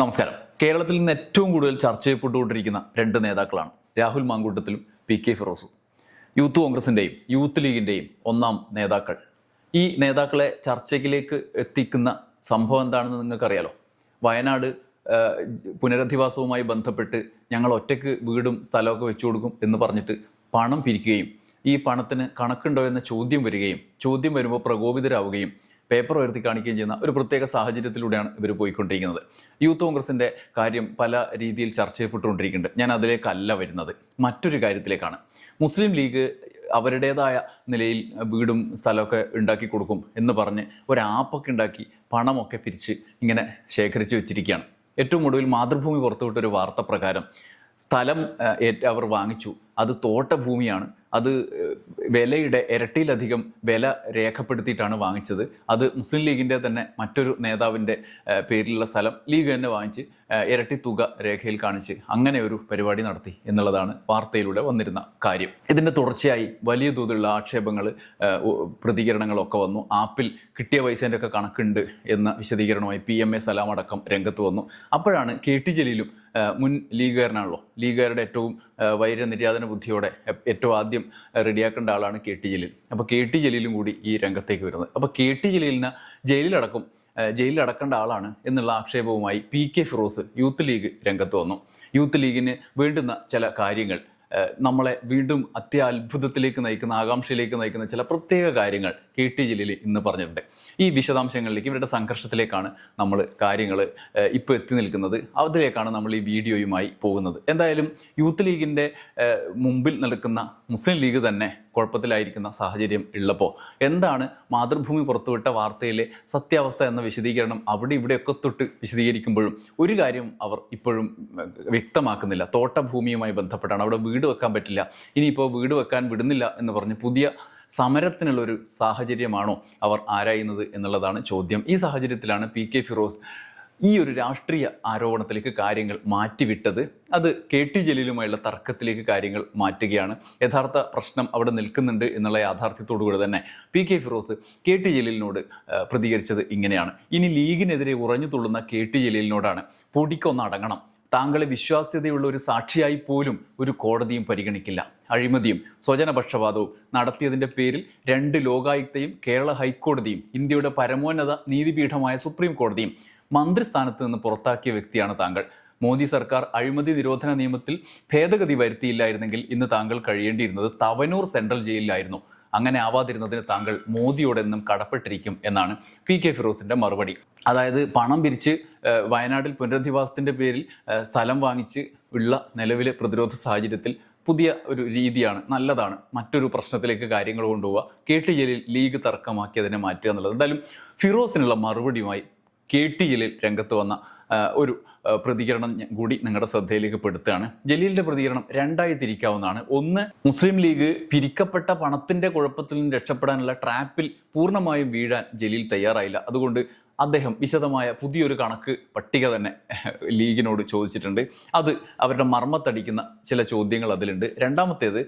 നമസ്കാരം. കേരളത്തിൽ നിന്ന് ഏറ്റവും കൂടുതൽ ചർച്ച ചെയ്യപ്പെട്ടുകൊണ്ടിരിക്കുന്ന രണ്ട് നേതാക്കളാണ്. രാഹുൽ മാങ്കൂട്ടത്തിലും പി കെ ഫിറോസും. യൂത്ത് കോൺഗ്രസിന്റെയും യൂത്ത് ലീഗിന്റെയും ഒന്നാം നേതാക്കൾ. ഈ നേതാക്കളെ ചർച്ചയിലേക്ക് എത്തിക്കുന്ന സംഭവം എന്താണെന്ന് നിങ്ങൾക്കറിയാലോ? വയനാട് പുനരധിവാസവുമായി ബന്ധപ്പെട്ട് ഞങ്ങൾ ഒറ്റയ്ക്ക് വീടും സ്ഥലമൊക്കെ വെച്ചു കൊടുക്കും എന്ന് പറഞ്ഞിട്ട് പണം പിരിക്കുകയും ഈ പണത്തിന് കണക്കുണ്ടോ എന്ന ചോദ്യം വരികയും ചോദ്യം വരുമ്പോൾ പ്രകോപിതരാവുകയും പേപ്പർ ഉയർത്തി കാണിക്കുകയും ചെയ്യുന്ന ഒരു പ്രത്യേക സാഹചര്യത്തിലൂടെയാണ് ഇവർ പോയിക്കൊണ്ടിരിക്കുന്നത്. യൂത്ത് കോൺഗ്രസിന്റെ കാര്യം പല രീതിയിൽ ചർച്ച ചെയ്യപ്പെട്ടുകൊണ്ടിരിക്കുന്നുണ്ട്. ഞാൻ അതിലേക്കല്ല വരുന്നത്. മറ്റൊരു കാര്യത്തിലേക്കാണ്. മുസ്ലിം ലീഗ് അവരുടേതായ നിലയിൽ വീടും സ്ഥലമൊക്കെ ഉണ്ടാക്കി കൊടുക്കും എന്ന് പറഞ്ഞ് ഒരു ആപ്പൊക്കെ ഉണ്ടാക്കി പണമൊക്കെ പിരിച്ച് ഇങ്ങനെ ശേഖരിച്ച് വെച്ചിരിക്കുകയാണ്. ഏറ്റവും ഒടുവിൽ മാതൃഭൂമി പുറത്തുവിട്ടൊരു വാർത്ത പ്രകാരം സ്ഥലം അവർ വാങ്ങിച്ചു. അത് തോട്ടഭൂമിയാണ്. അത് വിലയുടെ ഇരട്ടിയിലധികം വില രേഖപ്പെടുത്തിയിട്ടാണ് വാങ്ങിച്ചത്. അത് മുസ്ലിം ലീഗിന്റെ തന്നെ മറ്റൊരു നേതാവിന്റെ പേരിലുള്ള സ്ഥലം ലീഗ് തന്നെ വാങ്ങിച്ച് ഇരട്ടി തുക രേഖയിൽ കാണിച്ച് അങ്ങനെ ഒരു പരിപാടി നടത്തി എന്നുള്ളതാണ് വാർത്തയിലൂടെ വന്നിരുന്ന കാര്യം. ഇതിന്റെ തുടർച്ചയായി വലിയ തോതിലുള്ള ആക്ഷേപങ്ങൾ പ്രതികരണങ്ങളൊക്കെ വന്നു. ആപ്പിൽ കിട്ടിയ പൈസേന്റെ ഒക്കെ കണക്കുണ്ട് എന്ന വിശദീകരണമായി പി എം എ സലാം അടക്കം രംഗത്ത് വന്നു. അപ്പോഴാണ് കെ ടി ജലീലും മുൻ ലീഗുകാരനാണല്ലോ. ലീഗുകാരുടെ ഏറ്റവും വൈര വൈരനിര്യാതന ബുദ്ധിയോടെ ഏറ്റവും ആദ്യം റെഡിയാക്കേണ്ട ആളാണ് കെ ടി ജലീൽ. അപ്പോൾ കെ ടി ജലീലും കൂടി ഈ രംഗത്തേക്ക് വരുന്നത്. അപ്പോൾ കെ ടി ജലീലിന് ജയിലിലടക്കം ജയിലിലടക്കേണ്ട ആളാണ് എന്നുള്ള ആക്ഷേപവുമായി P K Firoz Youth League രംഗത്ത് വന്നു. യൂത്ത് ലീഗിന് വേണ്ടുന്ന ചില കാര്യങ്ങൾ നമ്മളെ വീണ്ടും അത്യാത്ഭുതത്തിലേക്ക് നയിക്കുന്ന ആകാംക്ഷയിലേക്ക് നയിക്കുന്ന ചില പ്രത്യേക കാര്യങ്ങൾ കെ ടി ജലീൽ ഇന്ന് പറഞ്ഞിട്ടുണ്ട്. ഈ വിശദാംശങ്ങളിലേക്ക് ഇവരുടെ സംഘർഷത്തിലേക്കാണ് നമ്മൾ കാര്യങ്ങൾ ഇപ്പോൾ എത്തി നിൽക്കുന്നത്. അതിലേക്കാണ് നമ്മൾ ഈ വീഡിയോയുമായി പോകുന്നത്. എന്തായാലും യൂത്ത് ലീഗിന്റെ മുമ്പിൽ നിൽക്കുന്ന മുസ്ലിം ലീഗ് തന്നെ കുഴപ്പത്തിലായിരിക്കുന്ന സാഹചര്യം ഉള്ളപ്പോൾ എന്താണ് മാതൃഭൂമി പുറത്തുവിട്ട വാർത്തയിലെ സത്യാവസ്ഥ എന്ന വിശദീകരണം അവിടെ ഇവിടെയൊക്കെ തൊട്ട് വിശദീകരിക്കുമ്പോഴും ഒരു കാര്യം അവർ ഇപ്പോഴും വ്യക്തമാക്കുന്നില്ല. തോട്ടഭൂമിയുമായി ബന്ധപ്പെട്ടാണ്. അവിടെ വീട് വെക്കാൻ പറ്റില്ല. ഇനിയിപ്പോൾ വീട് വെക്കാൻ വിടുന്നില്ല എന്ന് പറഞ്ഞ് പുതിയ സമരത്തിനുള്ളൊരു സാഹചര്യമാണോ അവർ ആരായുന്നത് എന്നുള്ളതാണ് ചോദ്യം. ഈ സാഹചര്യത്തിലാണ് പി കെ ഫിറോസ് ഈ ഒരു രാഷ്ട്രീയ ആരോപണത്തിലേക്ക് കാര്യങ്ങൾ മാറ്റിവിട്ടത് അത് കെ ടി ജലീലുമായുള്ള തർക്കത്തിലേക്ക് കാര്യങ്ങൾ മാറ്റുകയാണ്. യഥാർത്ഥ പ്രശ്നം അവിടെ നിൽക്കുന്നുണ്ട് എന്നുള്ള യാഥാർത്ഥ്യത്തോടുകൂടി തന്നെ P K Firoz K T ജലീലിനോട് പ്രതികരിച്ചത് ഇങ്ങനെയാണ്. ഇനി ലീഗിനെതിരെ ഉറഞ്ഞു തുള്ളുന്ന കെ ടി ജലീലിനോടാണ് പൊടിക്കൊന്നടങ്ങണം താങ്കളെ വിശ്വാസ്യതയുള്ള ഒരു സാക്ഷിയായി പോലും ഒരു കോടതിയും പരിഗണിക്കില്ല. അഴിമതിയും സ്വജനപക്ഷപാതവും നടത്തിയതിന്റെ പേരിൽ രണ്ട് ലോകായുക്തയും കേരള ഹൈക്കോടതിയും ഇന്ത്യയുടെ പരമോന്നത നീതിപീഠമായ സുപ്രീം കോടതിയും മന്ത്രിസ്ഥാനത്ത് നിന്ന് പുറത്താക്കിയ വ്യക്തിയാണ് താങ്കൾ. മോദി സർക്കാർ അഴിമതി നിരോധന നിയമത്തിൽ ഭേദഗതി വരുത്തിയില്ലായിരുന്നെങ്കിൽ ഇന്ന് താങ്കൾ കഴിയേണ്ടിയിരുന്നത് തവനൂർ സെൻട്രൽ ജയിലിലായിരുന്നു. അങ്ങനെ ആവാതിരുന്നതിന് താങ്കൾ മോദിയോടെന്നും കടപ്പെട്ടിരിക്കും എന്നാണ് പി കെ ഫിറോസിന്റെ മറുപടി. അതായത് പണം പിരിച്ച് വയനാട്ടിൽ പുനരധിവാസത്തിന്റെ പേരിൽ സ്ഥലം വാങ്ങിച്ച് ഉള്ള നിലവിലെ പ്രതിരോധ സാഹചര്യത്തിൽ പുതിയ ഒരു രീതിയാണ് നല്ലതാണ്. മറ്റൊരു പ്രശ്നത്തിലേക്ക് കാര്യങ്ങൾ കൊണ്ടുപോവുക കെ ടി ജലീൽ ലീഗ് തർക്കമാക്കി അതിനെ മാറ്റുക എന്നുള്ളത്. എന്തായാലും ഫിറോസിനുള്ള മറുപടിയുമായി കെ ടി ജലീൽ രംഗത്ത് വന്ന ഒരു പ്രതികരണം കൂടി നിങ്ങളുടെ ശ്രദ്ധയിലേക്ക് പെടുത്തുകയാണ്. ജലീലിന്റെ പ്രതികരണം രണ്ടായി തിരിക്കാവുന്നതാണ്. ഒന്ന് മുസ്ലിം ലീഗ് പിരിക്കപ്പെട്ട പണത്തിന്റെ കുഴപ്പത്തിൽ നിന്ന് രക്ഷപ്പെടാനുള്ള ട്രാപ്പിൽ പൂർണമായും വീഴാൻ ജലീൽ തയ്യാറായില്ല. അതുകൊണ്ട് അദ്ദേഹം വിശദമായ പുതിയൊരു കണക്ക് പട്ടിക തന്നെ ലീഗിനോട് ചോദിച്ചിട്ടുണ്ട്. അത് അവരുടെ മർമ്മത്തടിക്കുന്ന ചില ചോദ്യങ്ങൾ അതിലുണ്ട്. രണ്ടാമത്തേത്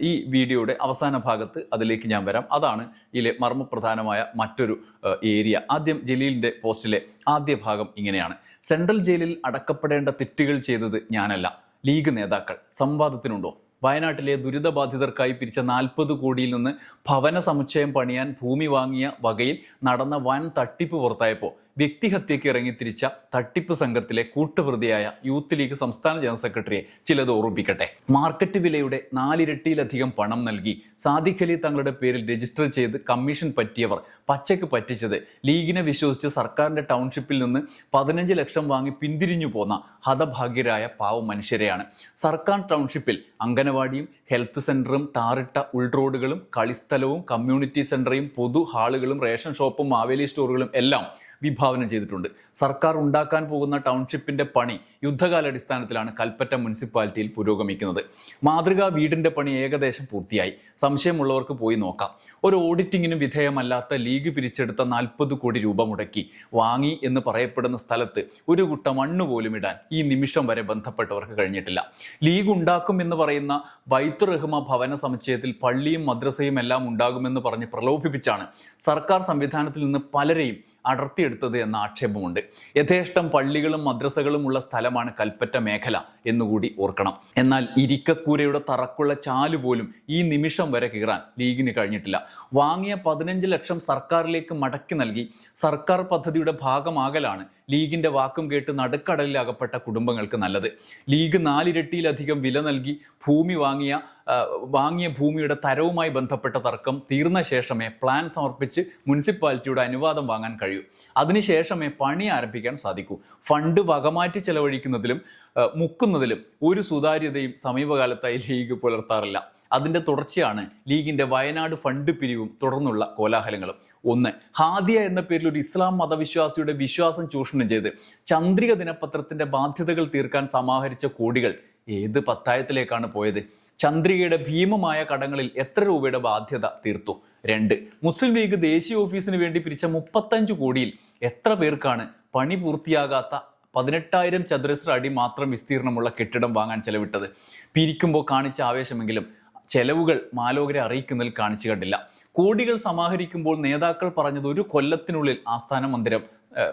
ഈ വീഡിയോയുടെ അവസാന ഭാഗത്ത് അതിലേക്ക് ഞാൻ വരാം. അതാണ് ഇതിലെ മർമ്മപ്രധാനമായ മറ്റൊരു ഏരിയ. ആദ്യം ജലീലിന്റെ പോസ്റ്റിലെ ആദ്യ ഭാഗം ഇങ്ങനെയാണ്. സെൻട്രൽ ജയിലിൽ അടക്കപ്പെടേണ്ട തെറ്റുകൾ ചെയ്തത് ഞാനല്ല. ലീഗ് നേതാക്കൾ. സംവാദത്തിനുണ്ടോ? വയനാട്ടിലെ ദുരിതബാധിതർക്കായി പിരിച്ച നാൽപ്പത് കോടിയിൽ നിന്ന് ഭവന സമുച്ചയം പണിയാൻ ഭൂമി വാങ്ങിയ വകയിൽ നടന്ന വൻ തട്ടിപ്പ് പുറത്തായപ്പോൾ വ്യക്തിഹത്യയ്ക്ക് ഇറങ്ങിത്തിരിച്ച തട്ടിപ്പ് സംഘത്തിലെ കൂട്ടുപ്രതിയായ യൂത്ത് ലീഗ് സംസ്ഥാന ജനറൽ സെക്രട്ടറിയെ ചിലത് ഓർമ്മിപ്പിക്കട്ടെ. മാർക്കറ്റ് വിലയുടെ നാലിരട്ടിയിലധികം പണം നൽകി സാദിഖ് അലി തങ്ങളുടെ പേരിൽ രജിസ്റ്റർ ചെയ്ത് കമ്മീഷൻ പറ്റിയവർ പച്ചയ്ക്ക് പറ്റിച്ചത് ലീഗിനെ വിശ്വസിച്ച് സർക്കാരിന്റെ ടൗൺഷിപ്പിൽ നിന്ന് പതിനഞ്ച് ലക്ഷം വാങ്ങി പിന്തിരിഞ്ഞു പോന്ന ഹതഭാഗ്യരായ പാവ മനുഷ്യരെയാണ്. സർക്കാർ ടൗൺഷിപ്പിൽ അംഗനവാടിയും ഹെൽത്ത് സെന്ററും ടാറിട്ട ഉൾറോഡുകളും കളിസ്ഥലവും കമ്മ്യൂണിറ്റി സെന്ററും പൊതു ഹാളുകളും റേഷൻ ഷോപ്പും മാവേലി സ്റ്റോറുകളും എല്ലാം വിഭാവനം ചെയ്തിട്ടുണ്ട്. സർക്കാർ ഉണ്ടാക്കാൻ പോകുന്ന ടൗൺഷിപ്പിന്റെ പണി യുദ്ധകാലാടിസ്ഥാനത്തിലാണ് കൽപ്പറ്റ മുനിസിപ്പാലിറ്റിയിൽ പുരോഗമിക്കുന്നത്. മാതൃകാ വീടിന്റെ പണി ഏകദേശം പൂർത്തിയായി. സംശയമുള്ളവർക്ക് പോയി നോക്കാം. ഒരു ഓഡിറ്റിങ്ങിനും വിധേയമല്ലാത്ത ലീഗ് പിരിച്ചെടുത്ത നാൽപ്പത് കോടി രൂപ മുടക്കി വാങ്ങി എന്ന് പറയപ്പെടുന്ന സ്ഥലത്ത് ഒരു കുട്ട മണ്ണ് പോലും ഇടാൻ ഈ നിമിഷം വരെ ബന്ധപ്പെട്ടവർക്ക് കഴിഞ്ഞിട്ടില്ല. ലീഗ് ഉണ്ടാക്കും എന്ന് പറയുന്ന വൈത്തുറഹ്മ ഭവന സമുച്ചയത്തിൽ പള്ളിയും മദ്രസയും എല്ലാം ഉണ്ടാകുമെന്ന് പറഞ്ഞ് പ്രലോഭിപ്പിച്ചാണ് സർക്കാർ സംവിധാനത്തിൽ നിന്ന് പലരെയും അടർത്തി തട്ടിയെടുത്തത് എന്ന ആക്ഷേപമുണ്ട്. യഥേഷ്ടം പള്ളികളും മദ്രസകളും ഉള്ള സ്ഥലമാണ് കൽപ്പറ്റ മേഖല എന്നുകൂടി ഓർക്കണം. എന്നാൽ ഇരിക്കക്കൂരയുടെ തറക്കുള്ള ചാൽ പോലും ഈ നിമിഷം വരെ കീറാൻ ലീഗിന് കഴിഞ്ഞിട്ടില്ല. വാങ്ങിയ പതിനഞ്ച് ലക്ഷം സർക്കാരിലേക്ക് മടക്കി നൽകി. സർക്കാർ പദ്ധതിയുടെ ഭാഗമാകലാണ് ലീഗിന്റെ വാക്കും കേട്ട് നടുക്കടലിൽ അകപ്പെട്ട കുടുംബങ്ങൾക്ക് നല്ലത്. ലീഗ് നാലിരട്ടിയിലധികം വില നൽകി ഭൂമി വാങ്ങിയ വാങ്ങിയ ഭൂമിയുടെ തരവുമായി ബന്ധപ്പെട്ട തർക്കം തീർന്ന ശേഷമേ പ്ലാൻ സമർപ്പിച്ച് മുനിസിപ്പാലിറ്റിയുടെ അനുവാദം വാങ്ങാൻ കഴിയൂ. അതിനുശേഷമേ പണി ആരംഭിക്കാൻ സാധിക്കൂ. ഫണ്ട് വകമാറ്റി ചെലവഴിക്കുന്നതിലും മുക്കുന്നതിലും ഒരു സുതാര്യതയും സമീപകാലത്തായി ലീഗ് പുലർത്താറില്ല. അതിന്റെ തുടർച്ചയാണ് ലീഗിന്റെ വയനാട് ഫണ്ട് പിരിവും തുടർന്നുള്ള കോലാഹലങ്ങളും. ഒന്ന് ഹാദിയ എന്ന പേരിൽ ഒരു ഇസ്ലാം മതവിശ്വാസിയുടെ വിശ്വാസം ചൂഷണം ചെയ്ത് ചന്ദ്രിക ദിനപത്രത്തിന്റെ ബാധ്യതകൾ തീർക്കാൻ സമാഹരിച്ച കോടികൾ ഏത് പത്തായത്തിലേക്കാണ് പോയത്? ചന്ദ്രികയുടെ ഭീമമായ കടങ്ങളിൽ എത്ര രൂപയുടെ ബാധ്യത തീർത്തു? രണ്ട് മുസ്ലിം ലീഗ് ദേശീയ ഓഫീസിന് വേണ്ടി പിരിച്ച മുപ്പത്തഞ്ച് കോടിയിൽ എത്ര പേർക്കാണ് പണി പൂർത്തിയാകാത്ത പതിനെട്ടായിരം ചതുരശ്ര അടി മാത്രം വിസ്തീർണമുള്ള കെട്ടിടം വാങ്ങാൻ ചെലവിട്ടത്? പിരിക്കുമ്പോൾ കാണിച്ച ആവേശമെങ്കിലും ചെലവുകൾ മാലോകരെ അറിയിക്കുന്നതിൽ കാണിച്ചു കണ്ടില്ല. കോടികൾ സമാഹരിക്കുമ്പോൾ നേതാക്കൾ പറഞ്ഞത് ഒരു കൊല്ലത്തിനുള്ളിൽ ആസ്ഥാന മന്ദിരം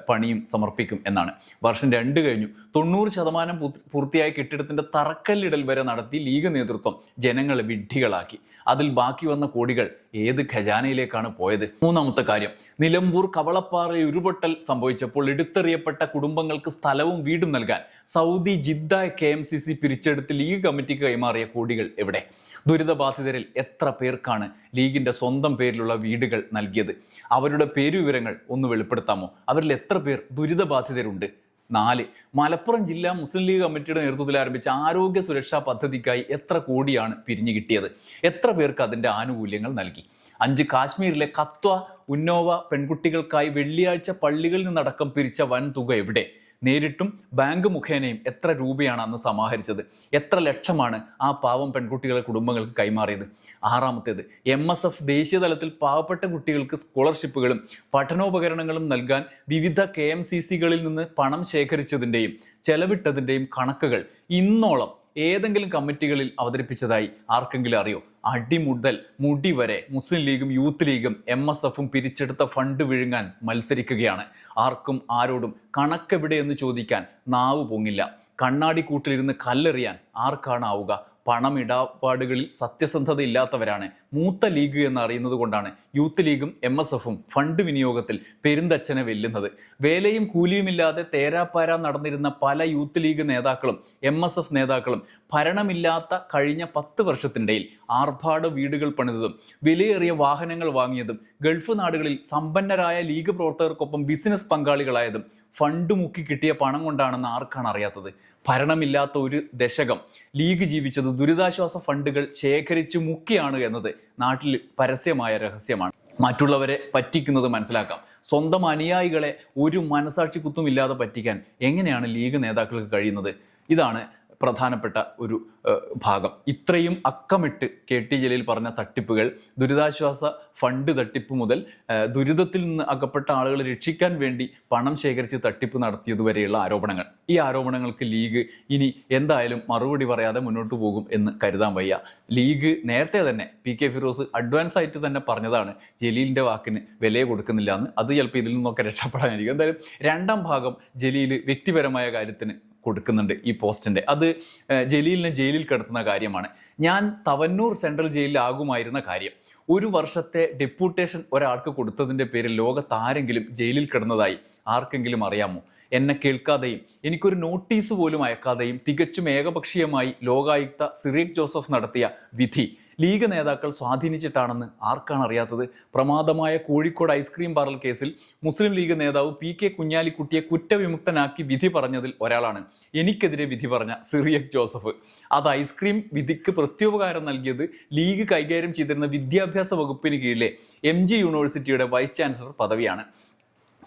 പണിയും സമർപ്പിക്കും എന്നാണ്. വർഷം രണ്ട് കഴിഞ്ഞു. തൊണ്ണൂറ് ശതമാനം പൂർത്തി- പൂർത്തിയായ കെട്ടിടത്തിന്റെ തറക്കല്ലിടൽ വരെ നടത്തി ലീഗ് നേതൃത്വം ജനങ്ങളെ വിഡ്ഢികളാക്കി. അതിൽ ബാക്കി വന്ന കോടികൾ ഏത് ഖജാനയിലേക്കാണ് പോയത്? മൂന്നാമത്തെ കാര്യം. നിലമ്പൂർ കവളപ്പാറയിൽ ഉരുപൊട്ടൽ സംഭവിച്ചപ്പോൾ എടുത്തെറിയപ്പെട്ട കുടുംബങ്ങൾക്ക് സ്ഥലവും വീടും നൽകാൻ Saudi Jeddah K M C C പിരിച്ചെടുത്ത് league കമ്മിറ്റിക്ക് കൈമാറിയ കോടികൾ എവിടെ? ദുരിതബാധിതരിൽ എത്ര പേർക്കാണ് ലീഗിന്റെ സ്വന്തം പേരിലുള്ള വീടുകൾ നൽകിയത്? അവരുടെ പേരുവിവരങ്ങൾ ഒന്ന് വെളിപ്പെടുത്താമോ? അവരിൽ എത്ര പേർ ദുരിതബാധിതരുണ്ട്? നാല്. മലപ്പുറം ജില്ലാ മുസ്ലിം ലീഗ് കമ്മിറ്റിയുടെ നേതൃത്വത്തിൽ ആരംഭിച്ച ആരോഗ്യ സുരക്ഷാ പദ്ധതിക്കായി എത്ര കോടിയാണ് പിരിഞ്ഞു കിട്ടിയത്? എത്ര പേർക്ക് അതിന്റെ ആനുകൂല്യങ്ങൾ നൽകി? അഞ്ച് കാശ്മീരിലെ കത്വ ഉന്നോവ പെൺകുട്ടികൾക്കായി വെള്ളിയാഴ്ച പള്ളികളിൽ നിന്നടക്കം പിരിച്ച വൻ തുക എവിടെ? നേരിട്ടും ബാങ്ക് മുഖേനയും എത്ര രൂപയാണ് അന്ന് സമാഹരിച്ചത്? എത്ര ലക്ഷമാണ് ആ പാവം പെൺകുട്ടികളെ കുടുംബങ്ങൾക്ക് കൈമാറിയത്? ആറാമത്തേത് എം എസ് എഫ് ദേശീയ തലത്തിൽ പാവപ്പെട്ട കുട്ടികൾക്ക് സ്കോളർഷിപ്പുകളും പഠനോപകരണങ്ങളും നൽകാൻ വിവിധ കെ എം സി സികളിൽ നിന്ന് പണം ശേഖരിച്ചതിന്റെയും ചെലവിട്ടതിന്റെയും കണക്കുകൾ ഇന്നോളം ഏതെങ്കിലും കമ്മിറ്റികളിൽ അവതരിപ്പിച്ചതായി ആർക്കെങ്കിലും അറിയോ? അടി മുതൽ മുടി വരെ മുസ്ലിം ലീഗും യൂത്ത് ലീഗും എം എസ് എഫും പിരിച്ചെടുത്ത ഫണ്ട് വിഴുങ്ങാൻ മത്സരിക്കുകയാണ്. ആർക്കും ആരോടും കണക്കെവിടെ എന്ന് ചോദിക്കാൻ നാവ് പൊങ്ങില്ല. കണ്ണാടി കൂട്ടിലിരുന്ന് കല്ലെറിയാൻ ആർക്കാണ് ആവുക? പണമിടപാടുകളിൽ സത്യസന്ധത ഇല്ലാത്തവരാണ് മൂത്ത ലീഗ് എന്നറിയുന്നത് കൊണ്ടാണ് യൂത്ത് ലീഗും എം എസ് എഫും ഫണ്ട് വിനിയോഗത്തിൽ പെരുന്തച്ഛനെ വെല്ലുന്നത്. വേലയും കൂലിയുമില്ലാതെ തേരാപ്പാര നടന്നിരുന്ന പല യൂത്ത് ലീഗ് നേതാക്കളും എം എസ് എഫ് നേതാക്കളും ഭരണമില്ലാത്ത കഴിഞ്ഞ പത്ത് വർഷത്തിനിടയിൽ ആർഭാട വീടുകൾ പണിതതും വിലയേറിയ വാഹനങ്ങൾ വാങ്ങിയതും ഗൾഫ് നാടുകളിൽ സമ്പന്നരായ ലീഗ് പ്രവർത്തകർക്കൊപ്പം ബിസിനസ് പങ്കാളികളായതും ഫണ്ട് മുക്കി കിട്ടിയ പണം കൊണ്ടാണെന്ന് ആർക്കാണ് അറിയാത്തത്? ഭരണമില്ലാത്ത ഒരു ദശകം. ലീഗ് ജീവിച്ചത് ദുരിതാശ്വാസ ഫണ്ടുകൾ ശേഖരിച്ചു മുക്കിയാണ് എന്നത് നാട്ടിൽ പരസ്യമായ രഹസ്യമാണ്. മറ്റുള്ളവരെ പറ്റിക്കുന്നത് മനസ്സിലാക്കാം. സ്വന്തം അനുയായികളെ ഒരു മനസാക്ഷി കുത്തുമില്ലാതെ പറ്റിക്കാൻ എങ്ങനെയാണ് ലീഗ് നേതാക്കൾക്ക് കഴിയുന്നത്? ഇതാണ് പ്രധാനപ്പെട്ട ഒരു ഭാഗം. ഇത്രയും അക്കമിട്ട് കെ ടി ജലീൽ പറഞ്ഞ തട്ടിപ്പുകൾ ദുരിതാശ്വാസ ഫണ്ട് തട്ടിപ്പ് മുതൽ ദുരിതത്തിൽ നിന്ന് അകപ്പെട്ട ആളുകളെ രക്ഷിക്കാൻ വേണ്ടി പണം ശേഖരിച്ച് തട്ടിപ്പ് നടത്തിയതുവരെയുള്ള ആരോപണങ്ങൾ. ഈ ആരോപണങ്ങൾക്ക് ലീഗ് ഇനി എന്തായാലും മറുപടി പറയാതെ മുന്നോട്ട് പോകും എന്ന് കരുതാൻ വയ്യ. ലീഗ് നേരത്തെ തന്നെ പി കെ ഫിറോസ് അഡ്വാൻസ് ആയിട്ട് തന്നെ പറഞ്ഞതാണ് ജലീലിന്റെ വാക്കിന് വില കൊടുക്കുന്നില്ല എന്ന്. അത് ചിലപ്പോൾ ഇതിൽ നിന്നൊക്കെ രക്ഷപ്പെടാനായിരിക്കും. എന്തായാലും രണ്ടാം ഭാഗം ജലീൽ വ്യക്തിപരമായ കാര്യത്തിന് കൊടുക്കുന്നുണ്ട് ഈ പോസ്റ്റിന്റെ അത് ജലീലിന് ജയിലിൽ കിടത്തുന്ന കാര്യമാണ്. ഞാൻ തവന്നൂർ സെൻട്രൽ ജയിലിലാകുമായിരുന്ന കാര്യം. ഒരു വർഷത്തെ ഡെപ്യൂട്ടേഷൻ ഒരാൾക്ക് കൊടുത്തതിന്റെ പേരിൽ ലോകത്താരെങ്കിലും ജയിലിൽ കിടന്നതായി ആർക്കെങ്കിലും അറിയാമോ? എന്നെ കേൾക്കാതെയും എനിക്കൊരു നോട്ടീസ് പോലും അയക്കാതെയും തികച്ചും ഏകപക്ഷീയമായി ലോകായുക്ത സിറീഖ് ജോസഫ് നടത്തിയ വിധി. ലീഗ് നേതാക്കൾ സ്വാധീനിച്ചിട്ടാണെന്ന് ആർക്കാണ് അറിയാത്തത്? പ്രമാദമായ കോഴിക്കോട് ഐസ്ക്രീം പാർലർ കേസിൽ മുസ്ലിം ലീഗ് നേതാവ് പി കെ കുഞ്ഞാലിക്കുട്ടിയെ കുറ്റവിമുക്തനാക്കി വിധി പറഞ്ഞതിൽ ഒരാളാണ്. എനിക്കെതിരെ വിധി പറഞ്ഞ സിറിയക് ജോസഫ്. അത് ഐസ്ക്രീം വിധിക്ക് പ്രത്യുപകാരം നൽകിയത് ലീഗ് കൈകാര്യം ചെയ്തിരുന്ന വിദ്യാഭ്യാസ വകുപ്പിന് കീഴിലെ എം ജി യൂണിവേഴ്സിറ്റിയുടെ വൈസ് ചാൻസലർ പദവിയാണ്.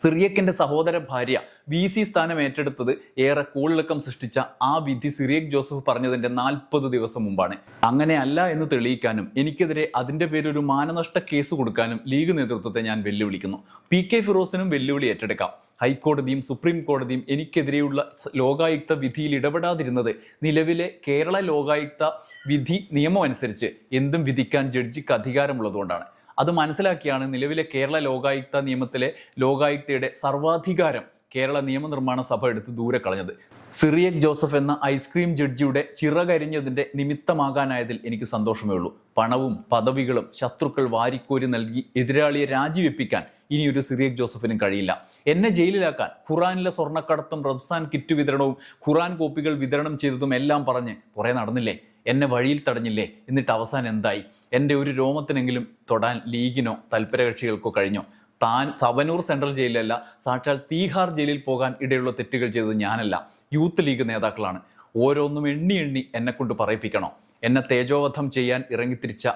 സിറിയക്കിന്റെ സഹോദര ഭാര്യ വി സി സ്ഥാനം ഏറ്റെടുത്തത് ഏറെ കൂളിളക്കം സൃഷ്ടിച്ച ആ വിധി സിറിയക് ജോസഫ് പറഞ്ഞതിന്റെ നാൽപ്പത് ദിവസം മുമ്പാണ്. അങ്ങനെ അല്ല എന്ന് തെളിയിക്കാനും എനിക്കെതിരെ അതിന്റെ പേരിൽ ഒരു മാനനഷ്ട കേസ് കൊടുക്കാനും ലീഗ് നേതൃത്വത്തെ ഞാൻ വെല്ലുവിളിക്കുന്നു. പി കെ ഫിറോസിനും വെല്ലുവിളി ഏറ്റെടുക്കാം. ഹൈക്കോടതിയും സുപ്രീം കോടതിയും എനിക്കെതിരെയുള്ള ലോകായുക്ത വിധിയിൽ ഇടപെടാതിരുന്നത് നിലവിലെ കേരള ലോകായുക്ത വിധി നിയമം അനുസരിച്ച് എന്തും വിധിക്കാൻ ജഡ്ജിക്ക് അധികാരമുള്ളതുകൊണ്ടാണ്. അത് മനസ്സിലാക്കിയാണ് നിലവിലെ കേരള ലോകായുക്ത നിയമത്തിലെ ലോകായുക്തയുടെ സർവാധികാരം കേരള നിയമനിർമ്മാണ സഭ എടുത്ത് ദൂരെ കളഞ്ഞത്. സിറിയക് ജോസഫ് എന്ന ഐസ്ക്രീം ജഡ്ജിയുടെ ചിറകരിഞ്ഞതിന്റെ നിമിത്തമാകാനായതിൽ എനിക്ക് സന്തോഷമേ ഉള്ളൂ. പണവും പദവികളും ശത്രുക്കൾ വാരിക്കോരി നൽകി എതിരാളിയെ രാജിവെപ്പിക്കാൻ ഇനി ഒരു സിറിയക് ജോസഫിനും കഴിയില്ല. എന്നെ ജയിലിലാക്കാൻ ഖുറാനിലെ സ്വർണക്കടത്തും റംസാൻ കിറ്റ് വിതരണവും ഖുറാൻ കോപ്പികൾ വിതരണം ചെയ്തതും എല്ലാം പറഞ്ഞ് കുറേ നടന്നില്ലേ? എന്നെ വഴിയിൽ തടഞ്ഞില്ലേ? എന്നിട്ട് അവസാനം എന്തായി? എന്റെ ഒരു രോമത്തിനെങ്കിലും തൊടാൻ ലീഗിനോ തൽപരകക്ഷികൾക്കോ കഴിഞ്ഞോ? താൻ സവനൂർ സെൻട്രൽ ജയിലല്ല സാക്ഷാൽ തീഹാർ ജയിലിൽ പോകാൻ ഇടയുള്ള തെറ്റുകൾ ചെയ്തത് ഞാനല്ല. യൂത്ത് ലീഗ് നേതാക്കളാണ്. ഓരോന്നും എണ്ണി എണ്ണി എന്നെ കൊണ്ട് പറയിപ്പിക്കണോ. എന്നെ തേജോവധം ചെയ്യാൻ ഇറങ്ങിത്തിരിച്ച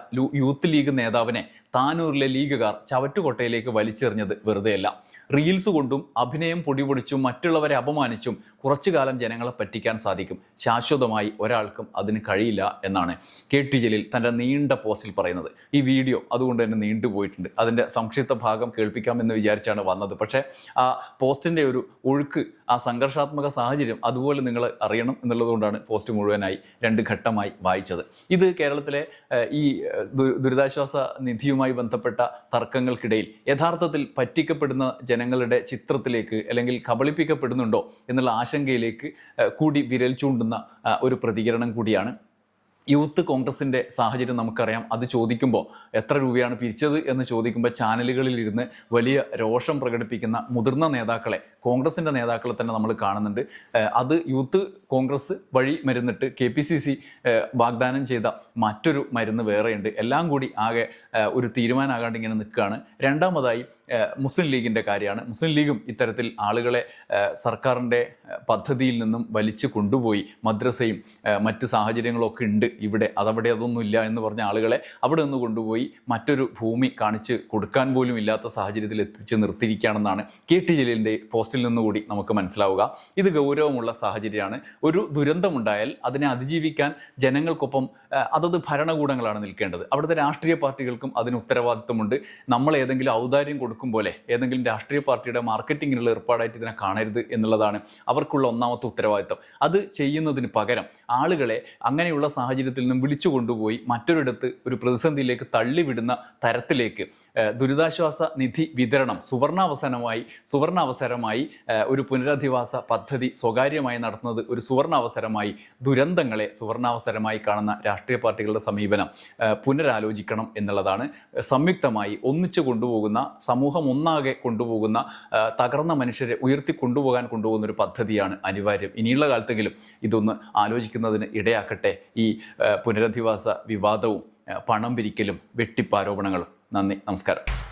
യൂത്ത് ലീഗ് നേതാവിനെ താനൂരിലെ ലീഗുകാർ ചവറ്റുകൊട്ടയിലേക്ക് വലിച്ചെറിഞ്ഞത് വെറുതെയല്ല. റീൽസ് കൊണ്ടും അഭിനയം പൊടിപൊടിച്ചും മറ്റുള്ളവരെ അപമാനിച്ചും കുറച്ചു കാലം ജനങ്ങളെ പറ്റിക്കാൻ സാധിക്കും. ശാശ്വതമായി ഒരാൾക്കും അതിന് കഴിയില്ല എന്നാണ് കെ ടി ജലീൽ തന്റെ നീണ്ട പോസ്റ്റിൽ പറയുന്നത്. ഈ വീഡിയോ അതുകൊണ്ട് തന്നെ നീണ്ടുപോയിട്ടുണ്ട് അതിന്റെ സംക്ഷിപ്ത ഭാഗം കേൾപ്പിക്കാമെന്ന് വിചാരിച്ചാണ് വന്നത്. പക്ഷേ ആ പോസ്റ്റിന്റെ ഒരു ഒഴുക്ക് ആ സംഘർഷാത്മക സാഹചര്യം അതുപോലെ നിങ്ങൾ അറിയണം എന്നുള്ളതുകൊണ്ടാണ് പോസ്റ്റ് മുഴുവനായി രണ്ട് ഘട്ടമായി വായിച്ചത്. ഇത് കേരളത്തിലെ ഈ ദുരിതാശ്വാസ നിധിയുമായി ബന്ധപ്പെട്ട തർക്കങ്ങൾക്കിടയിൽ യഥാർത്ഥത്തിൽ പറ്റിക്കപ്പെടുന്ന ജനങ്ങളുടെ ചിത്രത്തിലേക്ക് അല്ലെങ്കിൽ കബളിപ്പിക്കപ്പെടുന്നുണ്ടോ എന്നുള്ള ആശങ്കയിലേക്ക് കൂടി വിരൽ ചൂണ്ടുന്ന ഒരു പ്രതികരണം കൂടിയാണ്. യൂത്ത് കോൺഗ്രസിന്റെ സാഹചര്യം നമുക്കറിയാം. അത് ചോദിക്കുമ്പോൾ എത്ര രൂപയാണ് പിരിച്ചത് എന്ന് ചോദിക്കുമ്പോൾ ചാനലുകളിൽ ഇരുന്ന് വലിയ രോഷം പ്രകടിപ്പിക്കുന്ന മുതിർന്ന നേതാക്കളെ കോൺഗ്രസിന്റെ നേതാക്കളെ തന്നെ നമ്മൾ കാണുന്നുണ്ട്. അത് യൂത്ത് കോൺഗ്രസ് വഴി മരുന്നിട്ട് കെ പി സി സി വാഗ്ദാനം ചെയ്ത മറ്റൊരു മരുന്ന് വേറെയുണ്ട്. എല്ലാം കൂടി ആകെ ഒരു തീരുമാനമാകാണ്ട് ഇങ്ങനെ നിൽക്കുകയാണ്. രണ്ടാമതായി മുസ്ലിം ലീഗിന്റെ കാര്യമാണ്. മുസ്ലിം ലീഗും ഇത്തരത്തിൽ ആളുകളെ സർക്കാരിന്റെ പദ്ധതിയിൽ നിന്നും വലിച്ചു കൊണ്ടുപോയി. മദ്രസയും മറ്റ് സാഹചര്യങ്ങളൊക്കെ ഉണ്ട് ഇവിടെ. അതവിടെ അതൊന്നുമില്ല എന്ന് പറഞ്ഞ ആളുകളെ അവിടെ നിന്ന് കൊണ്ടുപോയി മറ്റൊരു ഭൂമി കാണിച്ച് കൊടുക്കാൻ പോലും ഇല്ലാത്ത സാഹചര്യത്തിൽ എത്തിച്ച് നിർത്തിയിരിക്കുകയാണെന്നാണ് കെ ടി ജലീലിന്റെ പോസ്റ്റിൽ നിന്നുകൂടി നമുക്ക് മനസ്സിലാവുക. ഇത് ഗൗരവമുള്ള സാഹചര്യമാണ്. ഒരു ദുരന്തമുണ്ടായാൽ അതിനെ അതിജീവിക്കാൻ ജനങ്ങൾക്കൊപ്പം അതത് ഭരണകൂടങ്ങളാണ് നിൽക്കേണ്ടത്. അവിടുത്തെ രാഷ്ട്രീയ പാർട്ടികൾക്കും അതിന് ഉത്തരവാദിത്വമുണ്ട്. നമ്മൾ ഏതെങ്കിലും ഔദാര്യം കൊടുക്കും പോലെ ഏതെങ്കിലും രാഷ്ട്രീയ പാർട്ടിയുടെ മാർക്കറ്റിങ്ങിനുള്ള ഏർപ്പാടായിട്ട് ഇതിനെ കാണരുത് എന്നുള്ളതാണ് അവർക്കുള്ള ഒന്നാമത്തെ ഉത്തരവാദിത്വം. അത് ചെയ്യുന്നതിന് പകരം ആളുകളെ അങ്ങനെയുള്ള സാഹചര്യത്തിൽ നിന്നും വിളിച്ചു കൊണ്ടുപോയി മറ്റൊരിടത്ത് ഒരു പ്രതിസന്ധിയിലേക്ക് തള്ളിവിടുന്ന തരത്തിലേക്ക് ദുരിതാശ്വാസ നിധി വിതരണം സുവർണാവസരമായി സുവർണാവസരമായി ഏഹ്, ഒരു പുനരധിവാസ പദ്ധതി സ്വകാര്യമായി നടത്തുന്നത് ഒരു സുവർണാവസരമായി ദുരന്തങ്ങളെ സുവർണാവസരമായി കാണുന്ന രാഷ്ട്രീയ പാർട്ടികളുടെ സമീപനം പുനരാലോചിക്കണം എന്നുള്ളതാണ്. സംയുക്തമായി ഒന്നിച്ചു കൊണ്ടുപോകുന്ന സമൂഹം ഒന്നാകെ കൊണ്ടുപോകുന്ന തകർന്ന മനുഷ്യരെ ഉയർത്തി കൊണ്ടുപോകാൻ കൊണ്ടുപോകുന്ന ഒരു പദ്ധതിയാണ് അനിവാര്യം. ഇനിയുള്ള കാലത്തെങ്കിലും ഇതൊന്ന് ആലോചിക്കുന്നതിന് ഇടയാക്കട്ടെ. ഈ പുനരധിവാസ വിവാദവും പണം പിരിക്കലും വെട്ടിപ്പാരോപണങ്ങളും. നന്ദി നമസ്കാരം.